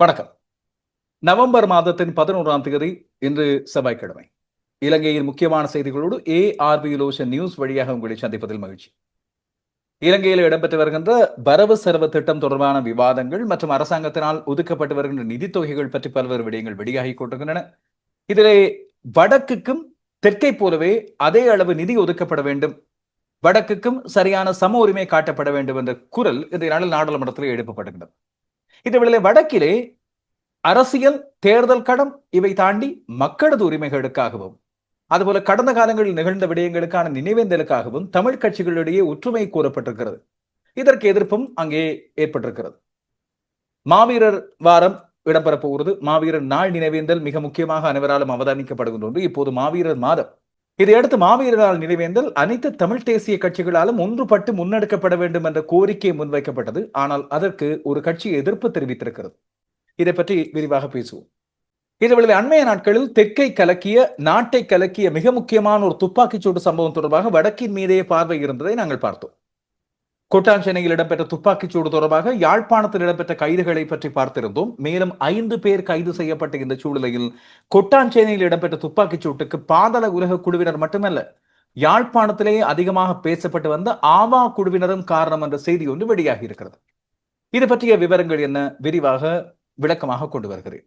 வணக்கம். நவம்பர் மாதத்தின் பதினோராம் தேதி இன்று செவ்வாய்க்கிழமை. இலங்கையின் முக்கியமான செய்திகளோடு ஏஆர்பி லோஷன் நியூஸ் வழியாக உங்களை சந்திப்பதில் மகிழ்ச்சி. இலங்கையில் இடம்பெற்று வருகின்ற வரவு செலவு திட்டம் தொடர்பான விவாதங்கள் மற்றும் அரசாங்கத்தினால் ஒதுக்கப்பட்டு வருகின்ற நிதி தொகைகள் பற்றி பல்வேறு விடயங்கள் வெளியாகி கொண்டிருக்கின்றன. இதிலே வடக்குக்கும் தெற்கை போலவே அதே அளவு நிதி ஒதுக்கப்பட வேண்டும். வடக்குக்கும் சரியான சம உரிமை காட்டப்பட வேண்டும் என்ற குரல் இந்த நாளில் நாடாளுமன்றத்தில் எழுப்பப்படுகின்றது வடக்கிலே அரசியல் தேர்தல் கடம் இவை தாண்டி மக்களது உரிமைகளுக்காகவும் அதுபோல கடந்த காலங்களில் நிகழ்ந்த விடயங்களுக்கான நினைவேந்தலுக்காகவும் தமிழ் கட்சிகளிடையே ஒற்றுமை கூறப்பட்டிருக்கிறது. இதற்கு எதிர்ப்பும் அங்கே ஏற்பட்டிருக்கிறது. மாவீரர் வாரம் இடம்பெறப்போகிறது மாவீரர் நாள் நினைவேந்தல் மிக முக்கியமாக அனைவராலும் அவதானிக்கப்படுகின்ற ஒன்று. இப்போது மாவீரர் மாதம் இதையடுத்து மாவீரரால் நினைவேந்தல் அனைத்து தமிழ் தேசிய கட்சிகளாலும் ஒன்றுபட்டு முன்னெடுக்கப்பட வேண்டும் என்ற கோரிக்கை முன்வைக்கப்பட்டது. ஆனால் அதற்கு ஒரு கட்சி எதிர்ப்பு தெரிவித்திருக்கிறது. இதை பற்றி விரிவாக பேசுவோம். இதுவரை அண்மைய நாட்களில் தெற்கை கலக்கிய நாட்டை கலக்கிய மிக முக்கியமான ஒரு துப்பாக்கிச்சூடு சம்பவம் தொடர்பாக வடக்கின் மீதே பார்வை இருந்ததை நாங்கள் பார்த்தோம். கொட்டாஞ்சேனையில் இடம்பெற்ற துப்பாக்கிச்சூடு தொடர்பாக யாழ்ப்பாணத்தில் இடம்பெற்ற கைதுகளை பற்றி பார்த்திருந்தோம். மேலும் ஐந்து பேர் கைது செய்யப்பட்ட இந்த சூழ்நிலையில் கொட்டாஞ்சேனையில் இடம்பெற்ற துப்பாக்கிச்சூட்டுக்கு பாதள உலக குழுவினர் மட்டுமல்ல யாழ்ப்பாணத்திலேயே அதிகமாக பேசப்பட்டு வந்த ஆவா குழுவினரும் காரணம் என்ற செய்தி ஒன்று வெளியாகி இருக்கிறது. இது பற்றிய விவரங்கள் என்ன? விரிவாக விளக்கமாக கொண்டு வருகிறேன்.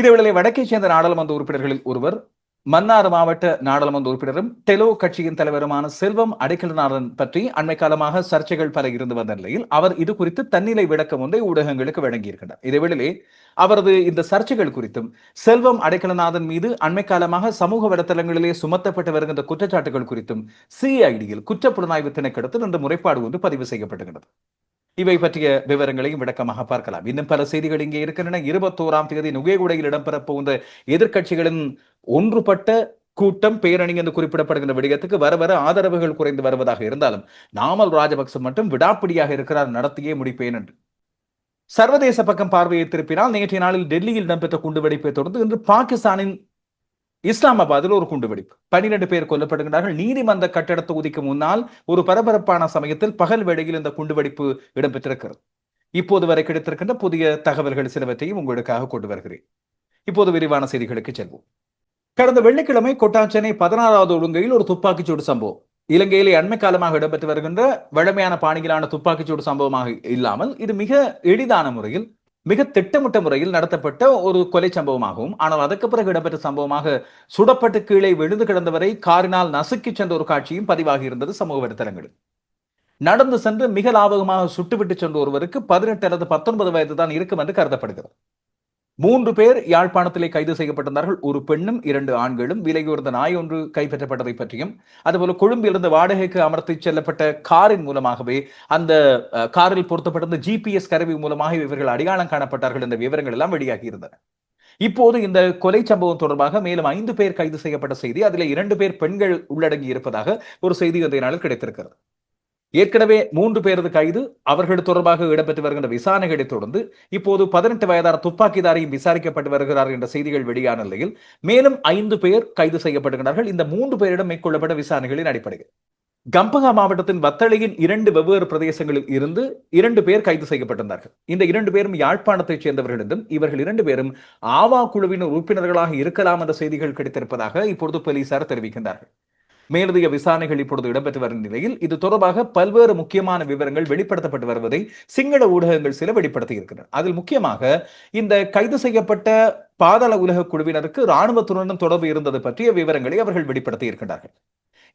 இதேவேளை வடக்கை சேர்ந்த நாடாளுமன்ற உறுப்பினர்களில் ஒருவர் மன்னார் மாவட்ட நாடாளுமன்ற உறுப்பினரும் டெலோ கட்சியின் தலைவருமான செல்வம் அடைக்கலநாதன் பற்றி அண்மை காலமாக சர்ச்சைகள் பல இருந்து வந்த நிலையில் அவர் இது குறித்து தன்னிலை விளக்கம் ஒன்றை ஊடகங்களுக்கு வழங்கியிருக்கிறார் இதேவேளை அவரது இந்த சர்ச்சைகள் குறித்தும் செல்வம் அடைக்கலநாதன் மீது அண்மை காலமாக சமூக வலைத்தளங்களிலே சுமத்தப்பட்டு வருகின்ற குற்றச்சாட்டுகள் குறித்தும் சிஐடியில் குற்றப்புலனாய்வு திணைக்களத்தில் இந்த முறைப்பாடு ஒன்று பதிவு செய்யப்பட்டுகிறது இவை பற்றிய விவரங்களையும் விளக்கமாக பார்க்கலாம். இன்னும் பல செய்திகள் இங்கே இருக்கின்றன. இருபத்தோராம் தேதி நுகேகுடையில் இடம்பெறப் போகின்ற எதிர்க்கட்சிகளின் ஒன்றுபட்ட கூட்டம் பேரணி என்று குறிப்பிடப்படுகின்ற விடயத்துக்கு வர வர ஆதரவுகள் குறைந்து வருவதாக இருந்தாலும் நாமல் ராஜபக்ச மட்டும் விடாப்பிடியாக இருக்கிறார் நடத்தியே முடிப்பேன் என்று. சர்வதேச பக்கம் பார்வையை திருப்பினால் நேற்றைய நாளில் டெல்லியில் இடம்பெற்ற குண்டுவெடிப்பை தொடர்ந்து இன்று பாகிஸ்தானின் இஸ்லாமாபாத்தில் ஒரு குண்டுவெடிப்பு. பனிரெண்டு பேர் கொல்லப்படுகிறார்கள் நீதிமன்ற கட்டட தொகுதிக்கு முன்னால் ஒரு பரபரப்பான சமயத்தில் பகல் வேளையில் இந்த குண்டுவெடிப்பு இடம்பெற்றிருக்கிறது. இப்போது வரை கிடைத்திருக்கின்ற புதிய தகவல்கள் சிலவற்றையும் உங்களுக்காக கொண்டு வருகிறேன். இப்போது விரிவான செய்திகளுக்கு செல்வோம். கடந்த வெள்ளிக்கிழமை கொட்டாச்சனை பதினாறாவது ஒழுங்கையில் ஒரு துப்பாக்கிச்சூடு சம்பவம். இலங்கையிலே அண்மை காலமாக இடம்பெற்று வருகின்ற வழமையான பாணியிலான துப்பாக்கிச்சூடு சம்பவமாக இல்லாமல் இது மிக எளிதான முறையில் மிக திட்டமிட்ட முறையில் நடத்தப்பட்ட ஒரு கொலை சம்பவமாகவும் ஆனால் அதற்கு பிறகு இடம்பெற்ற சம்பவமாக சுடப்பட்டு கீழே விழுந்து கிடந்தவரை காரினால் நசுக்கி சென்ற ஒரு காட்சியும் பதிவாகி இருந்தது சமூக வலைத்தளங்களில். நடந்து சென்று மிக லாபகமாக சுட்டுவிட்டு சென்ற ஒருவருக்கு பதினெட்டு அல்லது பத்தொன்பது வயது தான் இருக்கும் என்று கருதப்படுகிறது. மூன்று பேர் யாழ்ப்பாணத்திலே கைது செய்யப்பட்டிருந்தார்கள். ஒரு பெண்ணும் இரண்டு ஆண்களும். விலையுயர்ந்த நாய் ஒன்று கைப்பற்றப்பட்டதை பற்றியும் அதுபோல கொழும்பிலிருந்து வாடகைக்கு அமர்த்தி செல்லப்பட்ட காரின் மூலமாகவே அந்த காரில் பொருத்தப்பட்டிருந்த ஜிபிஎஸ் கருவி மூலமாக இவர்கள் அடையாளம் காணப்பட்டார்கள் என்ற விவரங்கள் எல்லாம் வெளியாகி இருந்தன இப்போது இந்த கொலை சம்பவம் தொடர்பாக மேலும் ஐந்து பேர் கைது செய்யப்பட்ட செய்தி அதில் இரண்டு பேர் பெண்கள் உள்ளடங்கி இருப்பதாக ஒரு செய்தி இன்றைய நாளில் கிடைத்திருக்கிறது. ஏற்கனவே மூன்று பேரது கைது அவர்கள் தொடர்பாக இடம்பெற்று வருகின்ற விசாரணைகளை தொடர்ந்து இப்போது பதினெட்டு வயதான துப்பாக்கிதாரையும் விசாரிக்கப்பட்டு வருகிறார் என்ற செய்திகள் வெளியான நிலையில் மேலும் ஐந்து பேர் கைது செய்யப்படுகிறார்கள் இந்த மூன்று பேரிடம் மேற்கொள்ளப்பட்ட விசாரணைகளின் அடிப்படையில் கம்பகா மாவட்டத்தின் வத்தளையின் இரண்டு வெவ்வேறு பிரதேசங்களில் இருந்து இரண்டு பேர் கைது செய்யப்பட்டிருந்தார்கள். இந்த இரண்டு பேரும் யாழ்ப்பாணத்தைச் சேர்ந்தவர்கள் என்றும் இவர்கள் இரண்டு பேரும் ஆவா குழுவின் உறுப்பினர்களாக இருக்கலாம் என்ற செய்திகள் கிடைத்திருப்பதாக இப்பொழுது போலீசார் தெரிவிக்கின்றார்கள். மேலதிக விசாரணைகள் இப்பொழுது இடம்பெற்று வரும் நிலையில் இது தொடர்பாக பல்வேறு முக்கியமான விவரங்கள் வெளிப்படுத்தப்பட்டு வருவதை சிங்கள ஊடகங்கள் சில வெளிப்படுத்தி இருக்கின்றன அதில் முக்கியமாக இந்த கைது செய்யப்பட்ட பாதாள உலக குழுவினருக்கு இராணுவத்துடனும் தொடர்பு இருந்தது பற்றிய விவரங்களை அவர்கள் வெளிப்படுத்தி இருக்கின்றார்கள்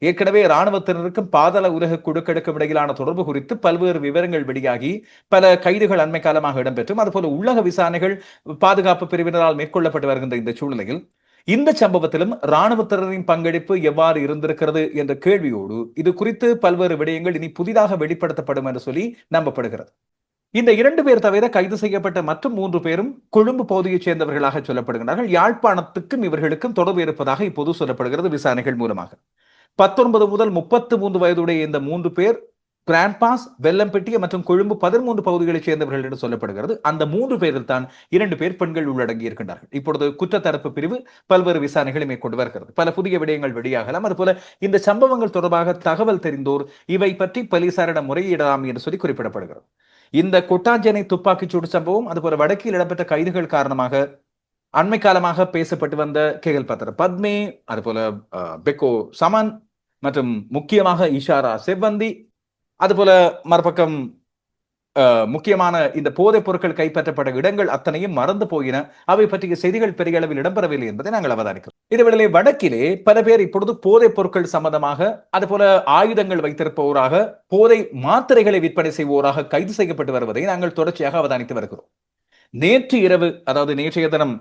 ஏற்கனவே இராணுவத்தினருக்கும் பாதாள உலக குழுக்களுக்கும் இடையிலான தொடர்பு குறித்து பல்வேறு விவரங்கள் வெளியாகி பல கைதுகள் அண்மை காலமாக இடம்பெற்றும் அதுபோல உள்ளக விசாரணைகள் பாதுகாப்பு பிரிவினரால் மேற்கொள்ளப்பட்டு வருகின்ற இந்த சூழ்நிலையில் இந்த சம்பவத்திலும் இராணுவத்தினரின் பங்களிப்பு எவ்வாறு இருந்திருக்கிறது என்ற கேள்வியோடு இது குறித்து பல்வேறு விடயங்கள் இனி புதிதாக வெளிப்படுத்தப்படும் என்று சொல்லி நம்பப்படுகிறது. இந்த இரண்டு பேர் தவிர கைது செய்யப்பட்ட மற்ற மூன்று பேரும் கொழும்பு பகுதியைச் சேர்ந்தவர்களாக சொல்லப்படுகிறார்கள் யாழ்ப்பாணத்துக்கும் இவர்களுக்கும் தொடர்பு இருப்பதாக இப்போது சொல்லப்படுகிறது விசாரணைகள் மூலமாக. பத்தொன்பது முதல் முப்பத்து மூன்று வயதுடைய இந்த மூன்று பேர் கிராண்ட்பாஸ் வெள்ளம்பெட்டிய மற்றும் கொழும்பு பதிமூன்று பகுதிகளைச் சேர்ந்தவர்கள் என்று சொல்லப்படுகிறது. அந்த மூன்று பேரில் தான் இரண்டு பேர் பெண்கள் உள்ளடங்கி இருக்கின்றார்கள். இப்பொழுது குற்றத்தரப்பு பிரிவு பல்வேறு விசாரணைகளை மேற்கொண்டு வருகிறது. பல புதிய விடயங்கள் வெளியாகலாம். அதுபோல இந்த சம்பவங்கள் தொடர்பாக தகவல் தெரிந்தோர் இவை பற்றி போலீசாரிடம் முறையிடலாம் என்று சொல்லி குறிப்பிடப்படுகிறது. இந்த கொட்டாஞ்சேனை துப்பாக்கிச்சூடு சம்பவம் அதுபோல வடக்கில் இடம்பெற்ற கைதுகள் காரணமாக அண்மை காலமாக பேசப்பட்டு வந்த கேகல் பத்திர பத்மே அதுபோல பெக்கோ சமன் மற்றும் முக்கியமாக இஷாரா செவ்வந்தி அதுபோல மறுபக்கம் முக்கியமான இந்த போதைப் பொருட்கள் கைப்பற்றப்பட்ட இடங்கள் அத்தனையும் மறந்து போயின. அவை பற்றிய செய்திகள் பெரிய அளவில் இடம்பெறவில்லை என்பதை நாங்கள் அவதானிக்கிறோம். இதுவேளை வடக்கிலே பல பேர் இப்பொழுது போதைப் பொருட்கள் சம்பந்தமாக அதுபோல ஆயுதங்கள் வைத்திருப்பவராக போதை மாத்திரைகளை விற்பனை செய்வோராக கைது செய்யப்பட்டு வருவதை நாங்கள் தொடர்ச்சியாக அவதானித்து வருகிறோம். நேற்று இரவு அதாவது நேற்றைய தினம்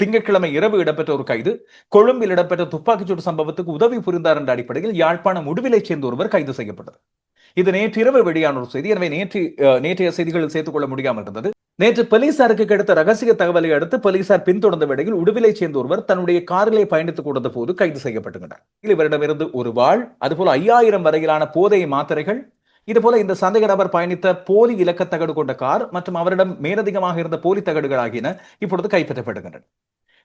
திங்கட்கிழமை இரவு இடம்பெற்ற ஒரு கைது கொழும்பில் இடம்பெற்ற துப்பாக்கிச்சூடு சம்பவத்துக்கு உதவி புரிந்தார் என்ற அடிப்படையில் யாழ்ப்பாணம் முடிவிலை சேர்ந்த ஒருவர் கைது செய்யப்பட்டது. இது நேற்று இரவு வெளியான ஒரு செய்தி. எனவே நேற்று நேற்றைய செய்திகளில் சேர்த்துக் கொள்ள முடியாமல் இருந்தது. நேற்று போலீசாருக்கு கிடைத்த ரகசிய தகவலை அடுத்து போலீசார் பின்தொடர்ந்த வேளையில் உடுவிலை சேர்ந்த ஒருவர் தன்னுடைய காரிலே பயணித்துக் கொண்ட போது கைது செய்யப்பட்டுகின்றார். இவரிடமிருந்து ஒரு வாழ் அதுபோல ஐயாயிரம் வரையிலான போதை மாத்திரைகள் இதுபோல இந்த சந்தேக நபர் பயணித்த போலி இலக்கத்தகடு கொண்ட கார் மற்றும் அவரிடம் மேலதிகமாக இருந்த போலி தகடுகள் ஆகியன இப்பொழுது கைப்பற்றப்படுகின்றன.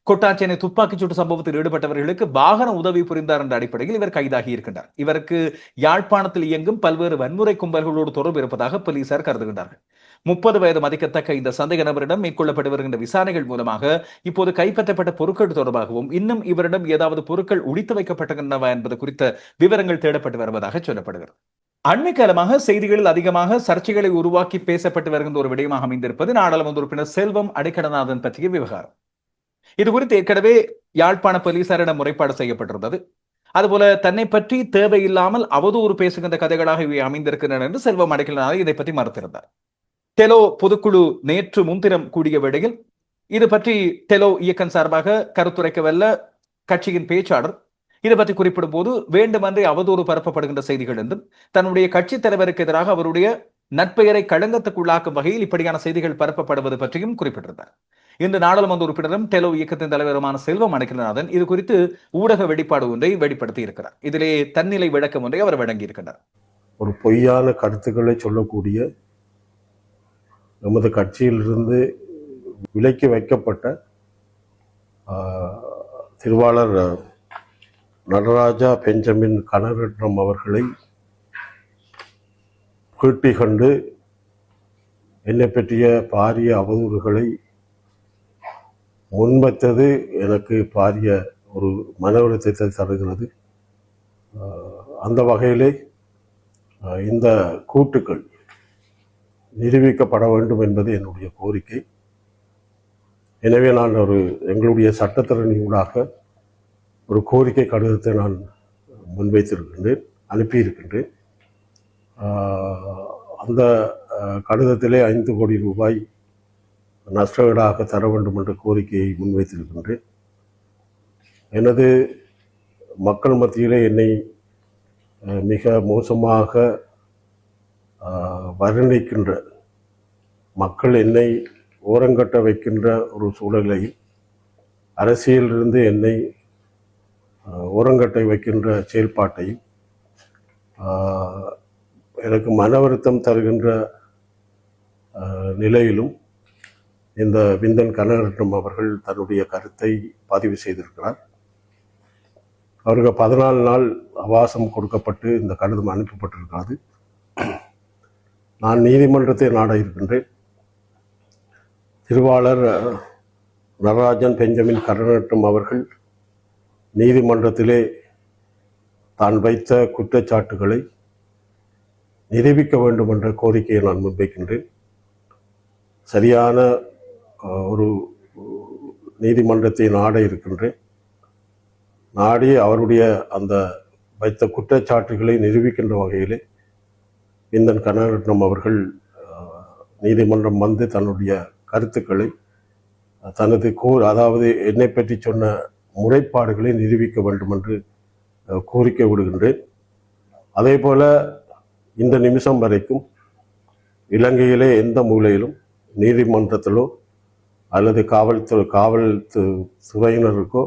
கொட்டாச்சேனை துப்பாக்கிச்சூட்டு சம்பவத்தில் ஈடுபட்டவர்களுக்கு வாகன உதவி புரிந்தார் என்ற அடிப்படையில் இவர் கைதாகி இருக்கின்றார். இவருக்கு யாழ்ப்பாணத்தில் இயங்கும் பல்வேறு வன்முறை கும்பல்களோடு தொடர்பு இருப்பதாக போலீசார் கருதுகின்றார்கள். முப்பது வயது மதிக்கத்தக்க இந்த சந்தேக நபரிடம் மேற்கொள்ளப்பட்டு வருகின்ற விசாரணைகள் மூலமாக இப்போது கைப்பற்றப்பட்ட பொருட்கள் தொடர்பாகவும் இன்னும் இவரிடம் ஏதாவது பொருட்கள் ஒழித்து வைக்கப்பட்டுகின்றனவா என்பது குறித்த விவரங்கள் தேடப்பட்டு வருவதாக சொல்லப்படுகிறது. அண்மை காலமாக செய்திகளில் அதிகமாக சர்ச்சைகளை உருவாக்கி பேசப்பட்டு வருகின்ற ஒரு விடயமாக அமைந்திருப்பது நாடாளுமன்ற உறுப்பினர் செல்வம் அடிக்கடநாதன் பற்றிய விவகாரம். இது குறித்து ஏற்கனவே யாழ்ப்பாண போலீசாரிடம் முறைப்பாடு செய்யப்பட்டிருந்தது. அதுபோல தன்னை பற்றி தேவையில்லாமல் அவதூறு பேசுகின்ற கதைகளாக இவை அமைந்திருக்கின்றன என்று செல்வம் அடைக்கலநாதன் இதை பற்றி மறுத்திருந்தார். டெலோ பொதுக்குழு நேற்று முன்தினம் கூடிய வேளையில் இது பற்றி டெலோ இயக்கம் சார்பாக கருத்துரைக்கவல்ல கட்சியின் பேச்சாளர் இது பற்றி குறிப்பிடும் போது வேண்டுமென்றே அவதூறு பரப்பப்படுகின்ற செய்திகள் என்றும் தன்னுடைய கட்சி தலைவருக்கு எதிராக அவருடைய நட்பெயரை களங்கத்துக்குள்ளாக்கும் வகையில் இப்படியான செய்திகள் பரப்பப்படுவது பற்றியும் குறிப்பிட்டிருந்தார். இன்று நாடாளுமன்ற உறுப்பினரும் டெலோ இயக்கத்தின் தலைவருமான செல்வம் அடைக்கலநாதன் இது குறித்து ஊடக வெளிப்பாடு ஒன்றை வெளிப்படுத்தி இருக்கிறார். இதிலே தன்னிலை விளக்கம் ஒன்றை அவர் வழங்கி இருக்கின்றார் ஒரு பொய்யான கருத்துக்களை சொல்லக்கூடிய நமது கட்சியிலிருந்து விலக்கி வைக்கப்பட்ட திருவாளர் நடராஜா பெஞ்சமின் கனரட்னம் அவர்களை கேட்டி கண்டு என்னை பற்றிய பாரிய அவதூறுகளை முன்வைத்தது எனக்கு பாரிய ஒரு மன அழுத்தத்தை தருகிறது. அந்த வகையிலே இந்த கூட்டுக்கள் நிரூபிக்கப்பட வேண்டும் என்பது என்னுடைய கோரிக்கை. எனவே நான் ஒரு எங்களுடைய சட்டத்திறனூடாக ஒரு கோரிக்கை கடிதத்தை நான் முன்வைத்திருக்கின்றேன் அனுப்பியிருக்கின்றேன். அந்த கடிதத்திலே ஐந்து கோடி ரூபாய் நஷ்டஈடாக தர வேண்டும் என்ற கோரிக்கையை முன்வைத்திருக்கின்றேன். எனது மக்கள் மத்தியிலே என்னை மிக மோசமாக வர்ணிக்கின்ற மக்கள் என்னை ஓரங்கட்ட வைக்கின்ற ஒரு சூழலையும் அரசியலிருந்து என்னை ஓரங்கட்டை வைக்கின்ற செயல்பாட்டையும் எனக்கு மன வருத்தம் தருகின்ற நிலையிலும் இந்த விந்தன் கனகரட்னம் அவர்கள் தன்னுடைய கருத்தை பதிவு செய்திருக்கிறார். அவருக்கு பதினாலு நாள் அவாசம் கொடுக்கப்பட்டு இந்த கடிதம் அனுப்பப்பட்டிருக்கிறது. நான் நீதிமன்றத்தை நாட இருக்கின்றேன். திருவாளர் நடராஜன் பெஞ்சமின் கருணாட்டம் அவர்கள் நீதிமன்றத்திலே தான் வைத்த குற்றச்சாட்டுகளை நிரூபிக்க வேண்டும் என்ற கோரிக்கையை நான் முன்வைக்கின்றேன். சரியான ஒரு நீதிமன்றத்தை நாட இருக்கின்றேன். நாடி அவருடைய அந்த வைத்த குற்றச்சாட்டுகளை நிரூபிக்கின்ற வகையிலே இந்தன் கனகரட்னம் அவர்கள் நீதிமன்றம் வந்து தன்னுடைய கருத்துக்களை தனது கூர் அதாவது என்னை பற்றி சொன்ன முறைப்பாடுகளை நிரூபிக்க வேண்டும் என்று கோரிக்கை விடுகின்றேன். அதே போல இந்த நிமிஷம் வரைக்கும் இலங்கையிலே எந்த மூலையிலும் நீதிமன்றத்திலோ அல்லது காவல்துறை காவல் துறையினருக்கோ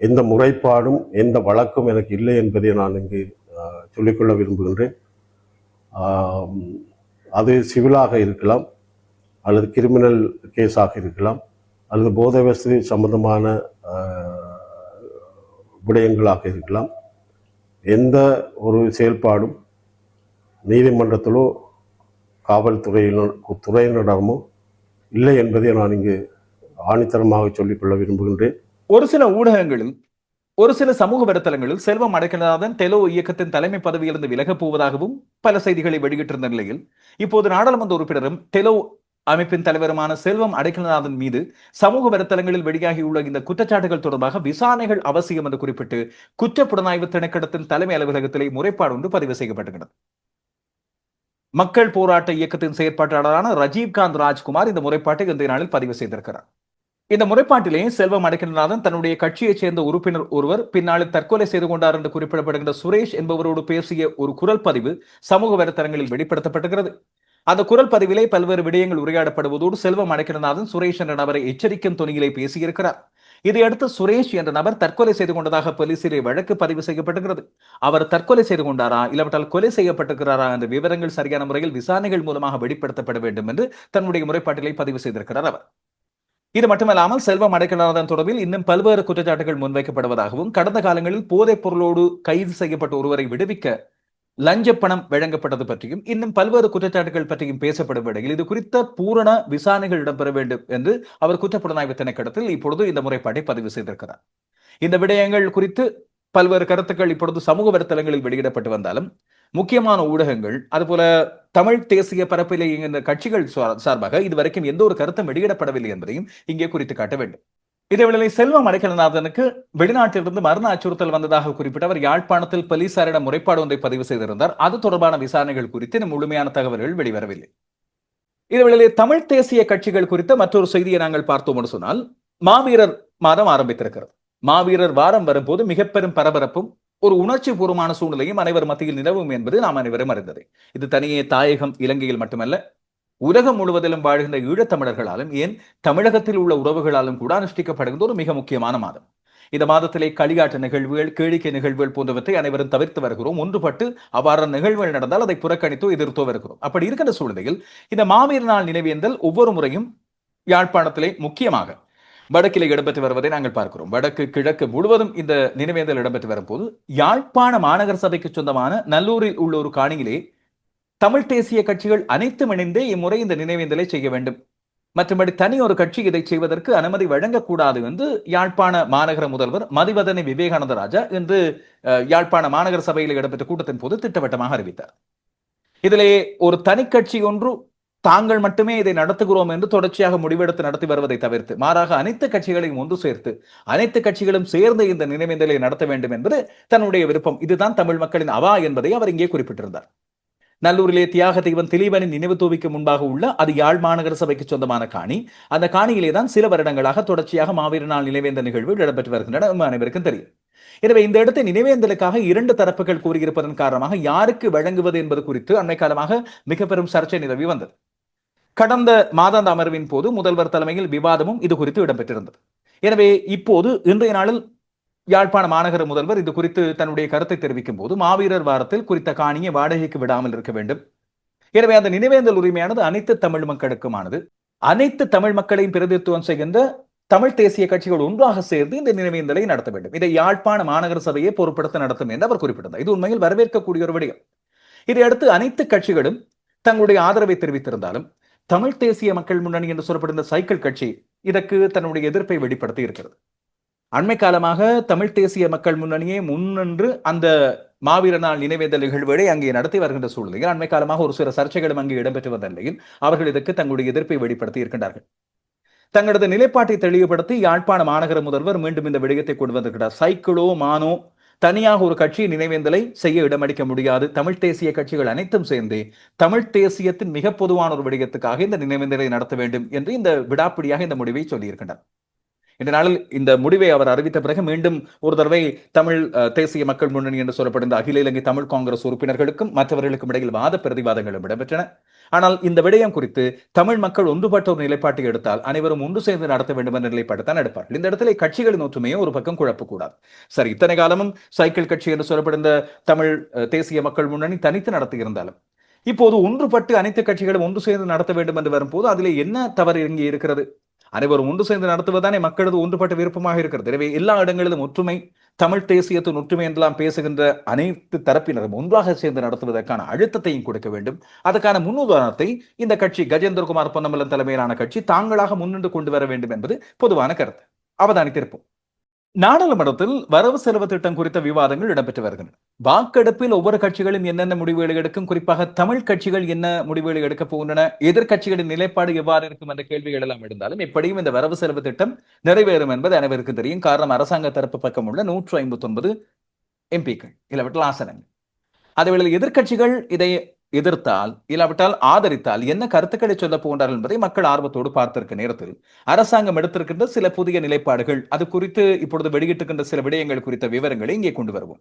எந்த முறைப்பாடும் எந்த வழக்கும் எனக்கு இல்லை என்பதை நான் இங்கு சொல்லிக்கொள்ள விரும்புகின்றேன். அது சிவிலாக இருக்கலாம் அல்லது கிரிமினல் கேஸாக இருக்கலாம் அல்லது போதை வசதி சம்பந்தமான விடயங்களாக இருக்கலாம். எந்த ஒரு செயல்பாடும் நீதிமன்றத்திலோ காவல்துறையினர் துறையினரிடமோ இல்லை என்பதை நான் இங்கு ஆணித்தரமாக சொல்லிக்கொள்ள விரும்புகின்றேன். ஒரு சில ஊடகங்களில் ஒரு சில சமூக வலைத்தளங்களில் செல்வம் அடைக்கநாதன் தெலோ இயக்கத்தின் தலைமை பதவியிலிருந்து விலகப் போவதாகவும் பல செய்திகளை வெளியிட்டிருந்த நிலையில் இப்போது நாடாளுமன்ற உறுப்பினரும் தெலோ அமைப்பின் தலைவருமான செல்வம் அடைக்கநாதன் மீது சமூக வலைத்தளங்களில் வெளியாகியுள்ள இந்த குற்றச்சாட்டுகள் தொடர்பாக விசாரணைகள் அவசியம் என்று குறிப்பிட்டு குற்ற புலனாய்வு திணைக்களத்தின் தலைமை அலுவலகத்திலே முறைப்பாடு ஒன்று பதிவு செய்யப்பட்டுகிறது மக்கள் போராட்ட இயக்கத்தின் செயற்பாட்டாளரான ரஜீவ்காந்த் ராஜ்குமார் இந்த முறைப்பாட்டை இன்றைய நாளில் பதிவு செய்திருக்கிறார். இந்த முறைப்பாட்டிலே செல்வம் அடைக்கலநாதன் தன்னுடைய கட்சியைச் சேர்ந்த உறுப்பினர் ஒருவர் பின்னாளில் தற்கொலை செய்து கொண்டார் என்று குறிப்பிடப்படுகின்ற சுரேஷ் என்பவரோடு பேசிய ஒரு குரல் பதிவு சமூக வலைத்தளங்களில் வெளிப்படுத்தப்பட்டிருக்கிறது. அந்த குரல் பதிவிலே பல்வேறு விடயங்கள் உரையாடப்படுவதோடு செல்வம் அடைக்கலநாதன் சுரேஷ் என்ற நபரை எச்சரிக்கும் துணியிலே பேசியிருக்கிறார். இதையடுத்து சுரேஷ் என்ற நபர் தற்கொலை செய்து கொண்டதாக போலீசிலே வழக்கு பதிவு செய்யப்பட்டுகிறது அவர் தற்கொலை செய்து கொண்டாரா? இல்லாவிட்டால் கொலை செய்யப்பட்டிருக்கிறாரா? என்ற விவரங்கள் சரியான முறையில் விசாரணைகள் மூலமாக வெளிப்படுத்தப்பட வேண்டும் என்று தன்னுடைய முறைப்பாட்டிலே பதிவு செய்திருக்கிறார் அவர். இது மட்டுமல்லாமல் செல்வம் அடைக்கலாதன் தொடர்பில் இன்னும் பல்வேறு குற்றச்சாட்டுகள் முன்வைக்கப்படுவதாகவும் கடந்த காலங்களில் போதைப் பொருளோடு கைது செய்யப்பட்ட ஒருவரை விடுவிக்க லஞ்ச பணம் வழங்கப்பட்டது பற்றியும் இன்னும் பல்வேறு குற்றச்சாட்டுகள் பற்றியும் பேசப்படும் வேளையில் இது குறித்த பூரண விசாரணைகள் இடம்பெற வேண்டும் என்று அவர் குற்றப்புலனாய்வு திணைக்களத்தில் இப்பொழுது இந்த முறைப்பாட்டை பதிவு செய்திருக்கிறார். இந்த விடயங்கள் குறித்து பல்வேறு கருத்துக்கள் இப்பொழுது சமூக வலைத்தளங்களில் வெளியிடப்பட்டு வந்தாலும் முக்கியமான ஊடகங்கள் அதுபோல தமிழ் தேசிய பரப்பில் இயங்குகின்ற கட்சிகள் சார்பாக இதுவரைக்கும் எந்த ஒரு கருத்தும் வெளியிடப்படவில்லை என்பதையும் இங்கே குறித்து காட்ட வேண்டும். இதேவேளை செல்வம் அடைக்கலநாதனுக்கு வெளிநாட்டிலிருந்து மரண அச்சுறுத்தல் வந்ததாக குறிப்பிட்டவர் யாழ்ப்பாணத்தில் போலீசாரிடம் முறைப்பாடு ஒன்றை பதிவு செய்திருந்தார். அது தொடர்பான விசாரணைகள் குறித்து முழுமையான தகவல்கள் வெளிவரவில்லை. இதேவேளை தமிழ் தேசிய கட்சிகள் குறித்த மற்றொரு செய்தியை நாங்கள் பார்த்தோம் என்று சொன்னால் மாவீரர் மாதம் ஆரம்பித்திருக்கிறது. மாவீரர் வாரம் வரும்போது மிக பெரும் பரபரப்பும் ஒரு உணர்ச்சி பூர்வமான சூழ்நிலையும் அனைவர் மத்தியில் நிலவும் என்பது நாம் அனைவரும் அறிந்தது. இது தனியே தாயகம் இலங்கையில் மட்டுமல்ல உலகம் முழுவதிலும் வாழ்கின்ற ஈழத்தமிழர்களாலும் ஏன் தமிழகத்தில் உள்ள உறவுகளாலும் கூட அனுஷ்டிக்கப்படுகின்ற ஒரு மிக முக்கியமான மாதம். இந்த மாதத்திலே களியாட்டு நிகழ்வுகள் கேளிக்கை நிகழ்வுகள் போன்றவற்றை அனைவரும் தவிர்த்து வருகிறோம். ஒன்றுபட்டு அவ்வாறு நிகழ்வுகள் நடந்தால் அதை புறக்கணித்தோ எதிர்த்தோ வருகிறோம். அப்படி இருக்கின்ற சூழ்நிலையில் இந்த மாவீர நாள் நினைவேந்தல் ஒவ்வொரு முறையும் யாழ்ப்பாணத்திலே முக்கியமாக வடக்கிலே இடம்பெற்று வருவதை நாங்கள் பார்க்கிறோம். வடக்கு கிழக்கு முழுவதும் இந்த நினைவேந்தல் இடம்பெற்று வரும்போது யாழ்ப்பாண மாநகர சபைக்கு சொந்தமான நல்லூரில் உள்ள ஒரு காணியிலே தமிழ் தேசிய கட்சிகள் அனைத்தும் இணைந்தே இம்முறை இந்த நினைவேந்தலை செய்ய வேண்டும். மற்றபடி தனி ஒரு கட்சி இதை செய்வதற்கு அனுமதி வழங்கக்கூடாது என்று யாழ்ப்பாண மாநகர முதல்வர் மதிவதனை விவேகானந்த ராஜா என்று யாழ்ப்பாண மாநகர சபையில் இடம்பெற்ற கூட்டத்தின் போது திட்டவட்டமாக அறிவித்தார். இதிலே ஒரு தனி கட்சி ஒன்று தாங்கள் மட்டுமே இதை நடத்துகிறோம் என்று தொடர்ச்சியாக முடிவெடுத்து நடத்தி வருவதை தவிர்த்து மாறாக அனைத்து கட்சிகளையும் ஒன்று சேர்த்து அனைத்து கட்சிகளும் சேர்ந்து இந்த நினைவேந்தலை நடத்த வேண்டும் என்பது தன்னுடைய விருப்பம். இதுதான் தமிழ் மக்களின் அவா என்பதை அவர் இங்கே குறிப்பிட்டிருந்தார். நல்லூரிலே தியாக தெய்வம் திலீபனின் நினைவு தூவிக்கு முன்பாக உள்ள அது யாழ் மாநகர சபைக்கு சொந்தமான காணி. அந்த காணியிலே தான் சில வருடங்களாக தொடர்ச்சியாக மாவீர நாள் நினைவேந்த நிகழ்வு இடம்பெற்று வருகின்றன. அனைவருக்கும் தெரியும். எனவே இந்த இடத்தை நினைவேந்தலுக்காக இரண்டு தரப்புகள் கூறியிருப்பதன் காரணமாக யாருக்கு வழங்குவது என்பது குறித்து அண்மை காலமாக மிக பெரும் சர்ச்சை நிலவி வந்தது. கடந்த மாதாந்த அமர்வின் போது முதல்வர் தலைமையில் விவாதமும் இது குறித்து இடம்பெற்றிருந்தது. எனவே இப்போது இன்றைய நாளில் யாழ்ப்பாண மாநகர முதல்வர் இது குறித்து தன்னுடைய கருத்தை தெரிவிக்கும் போது மாவீரர் வாரத்தில் குறித்த காணியை வாடகைக்கு விடாமல் இருக்க வேண்டும். எனவே அந்த நினைவேந்தல் உரிமையானது அனைத்து தமிழ் மக்களுக்குமானது. அனைத்து தமிழ் மக்களையும் பிரதித்துவம் செய்கின்ற தமிழ் தேசிய கட்சிகள் ஒன்றாக சேர்ந்து இந்த நினைவேந்தலை நடத்த வேண்டும். இதை யாழ்ப்பாண மாநகர சபையை பொறுப்படுத்த நடத்தும் என்று அவர் குறிப்பிட்டார் இது உண்மையில் வரவேற்கக்கூடிய ஒரு விடயம். இதையடுத்து அனைத்து கட்சிகளும் தங்களுடைய ஆதரவை தெரிவித்திருந்தாலும் தமிழ் தேசிய மக்கள் முன்னணி என்று சொல்லப்படுகிற சைக்கிள் கட்சி இதற்கு தன்னுடைய எதிர்ப்பை வெளிப்படுத்தி இருக்கிறது. அண்மை காலமாக தமிழ் தேசிய மக்கள் முன்னணியே முன்னின்று அந்த மாவீர நாள் நினைவேந்தல் நிகழ்வுகளை அங்கே நடத்தி வருகின்ற சூழ்நிலையில் அண்மை காலமாக ஒரு சில சர்ச்சைகளும் அங்கே இடம்பெற்று வந்த நிலையில் அவர்கள் இதற்கு தங்களுடைய எதிர்ப்பை வெளிப்படுத்தி இருக்கின்றார்கள். தங்களது நிலைப்பாட்டை தெளிவுபடுத்தி யாழ்ப்பாண மாநகர முதல்வர் மீண்டும் இந்த விடயத்தை கொண்டு வந்திருக்கிறார். சைக்கிளோ மானோ தனியாக ஒரு கட்சி நினைவேந்தலை செய்ய இடமளிக்க முடியாது. தமிழ் தேசிய கட்சிகள் அனைத்தும் சேர்ந்தே தமிழ் தேசியத்தின் மிக பொதுவான ஒரு விடயத்துக்காக இந்த நினைவேந்தலை நடத்த வேண்டும் என்று இந்த விடாப்பிடியாக இந்த முடிவை சொல்லியிருக்கின்றனர் இந்த நாளில் இந்த முடிவை அவர் அறிவித்த பிறகு மீண்டும் ஒரு தடவை தமிழ் தேசிய மக்கள் முன்னணி என்று சொல்லப்படுகிற அகில இலங்கை தமிழ் காங்கிரஸ் உறுப்பினர்களுக்கும் மற்றவர்களுக்கும் இடையில் வாத பிரதிவாதங்களும் இடம்பெற்றன. ஆனால் இந்த விடயம் குறித்து தமிழ் மக்கள் ஒன்றுபட்ட ஒரு நிலைப்பாட்டை எடுத்தால் அனைவரும் ஒன்று சேர்ந்து நடத்த வேண்டும் என்ற நிலைப்பாட்டை தான் எடுப்பார்கள். இந்த இடத்துல கட்சிகளின் ஒற்றுமையை ஒரு பக்கம் குழப்பக்கூடாது. சரி இத்தனை காலமும் சைக்கிள் கட்சி என்று சொல்லப்படுகிற தமிழ் தேசிய மக்கள் முன்னணி தனித்து நடத்தியிருந்தாலும் இப்போது ஒன்றுபட்டு அனைத்து கட்சிகளும் ஒன்று சேர்ந்து நடத்த வேண்டும் என்று வரும்போது அதிலே என்ன தவறு இங்கே இருக்கிறது? அனைவரும் ஒன்று சேர்ந்து நடத்துவதானே மக்களது ஒன்றுபட்ட விருப்பமாக இருக்கிறது. எனவே எல்லா இடங்களிலும் ஒற்றுமை தமிழ் தேசியத்தின் ஒற்றுமை என்றெல்லாம் பேசுகின்ற அனைத்து தரப்பினரும் ஒன்றாக சேர்ந்து நடத்துவதற்கான அழுத்தத்தையும் கொடுக்க வேண்டும். அதற்கான முன்னுதாரணத்தை இந்த கட்சி கஜேந்திரகுமார் பொன்னம்பலம் தலைமையிலான கட்சி தாங்களாக முன்னின்று கொண்டு வர வேண்டும் என்பது பொதுவான கருத்து. அவதானித்திருப்போம். நாடாளுமன்றத்தில் வரவு செலவு திட்டம் குறித்த விவாதங்கள் இடம்பெற்று வருகின்றன. வாக்கெடுப்பில் ஒவ்வொரு கட்சிகளும் என்னென்ன முடிவுகளை எடுக்கும் குறிப்பாக தமிழ் கட்சிகள் என்ன முடிவுகளை எடுக்கப் போகின்றன எதிர்கட்சிகளின் நிலைப்பாடு எவ்வாறு இருக்கும் என்ற கேள்விகள் எல்லாம் இருந்தாலும் எப்படியும் இந்த வரவு செலவு திட்டம் நிறைவேறும் என்பது அனைவருக்கும் தெரியும். காரணம் அரசாங்க தரப்பு பக்கம் உள்ள நூற்று ஐம்பத்தி ஒன்பது எம்பிக்கள் இல்லவற்றில் ஆசனங்கள் அதேவேளை எதிர்கட்சிகள் இதை எதிர்த்தால் இல்லாவிட்டால் ஆதரித்தால் என்ன கருத்துக்களை சொல்ல போகின்றார்கள் என்பதை மக்கள் ஆர்வத்தோடு பார்த்திருக்க நேரத்தில் அரசாங்கம் எடுத்திருக்கின்ற சில புதிய நிலைப்பாடுகள் அது குறித்து இப்பொழுது வெளியிட்டிருக்கின்ற சில விடயங்கள் குறித்த விவரங்களை இங்கே கொண்டு வருவோம்.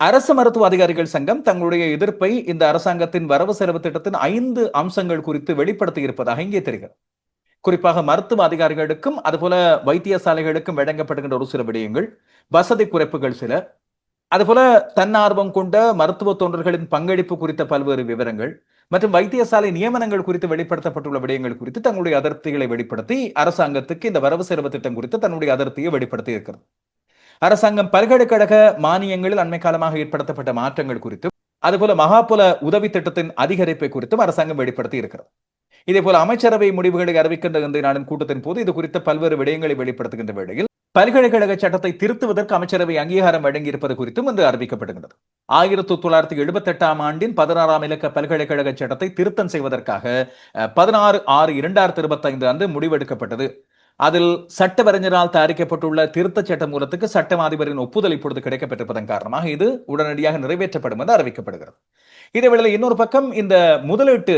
அரசு மருத்துவ அதிகாரிகள் சங்கம் தங்களுடைய எதிர்ப்பை இந்த அரசாங்கத்தின் வரவு செலவு திட்டத்தின் ஐந்து அம்சங்கள் குறித்து வெளிப்படுத்தி இருப்பதாக இங்கே தெரிகிறது. குறிப்பாக மருத்துவ அதிகாரிகளுக்கும் அதுபோல வைத்தியசாலைகளுக்கும் வழங்கப்படுகின்ற ஒரு சில விடயங்கள் வசதி குறைப்புகள் சில அதுபோல தன்னார்வம் கொண்ட மருத்துவ தொண்டர்களின் பங்களிப்பு குறித்த பல்வேறு விவரங்கள் மற்றும் வைத்தியசாலை நியமனங்கள் குறித்து வெளிப்படுத்தப்பட்டுள்ள விடயங்கள் குறித்து தங்களுடைய அதிருப்திகளை வெளிப்படுத்தி அரசாங்கத்துக்கு இந்த வரவு செலவு திட்டம் குறித்து தன்னுடைய அதிருப்தியை வெளிப்படுத்தி இருக்கிறது. அரசாங்கம் பல்கலைக்கழக மானியங்களில் அண்மை காலமாக ஏற்படுத்தப்பட்ட மாற்றங்கள் குறித்தும் அதுபோல மகாபுல உதவி திட்டத்தின் அதிகரிப்பை குறித்தும் அரசாங்கம் வெளிப்படுத்தி இருக்கிறது. இதே போல அமைச்சரவை முடிவுகளை அறிவிக்கின்ற இந்த நாளின் கூட்டத்தின் போது இது குறித்த பல்வேறு விடயங்களை வெளிப்படுத்துகின்ற வேளையில் பல்கலைக்கழக சட்டத்தை திருத்துவதற்கு அமைச்சரவை அங்கீகாரம் வழங்கியிருப்பது குறித்தும் இன்று அறிவிக்கப்படுகிறது ஆயிரத்தி தொள்ளாயிரத்தி எழுபத்தி எட்டாம் ஆண்டின் பதினாறாம் இலக்க பல்கலைக்கழக சட்டத்தை திருத்தம் செய்வதற்காக பதினாறு ஆறு இரண்டாயிரத்தி இருபத்தி ஐந்து அன்று முடிவெடுக்கப்பட்டது. அதில் சட்டவரைஞரால் தயாரிக்கப்பட்டுள்ள திருத்த சட்ட மூலத்துக்கு சட்ட அதிபரின் ஒப்புதல் இப்பொழுது கிடைக்கப்பட்டிருப்பதன் காரணமாக இது உடனடியாக நிறைவேற்றப்படும் என்று அறிவிக்கப்படுகிறது. இதேவேளை இன்னொரு பக்கம் இந்த முதலீட்டு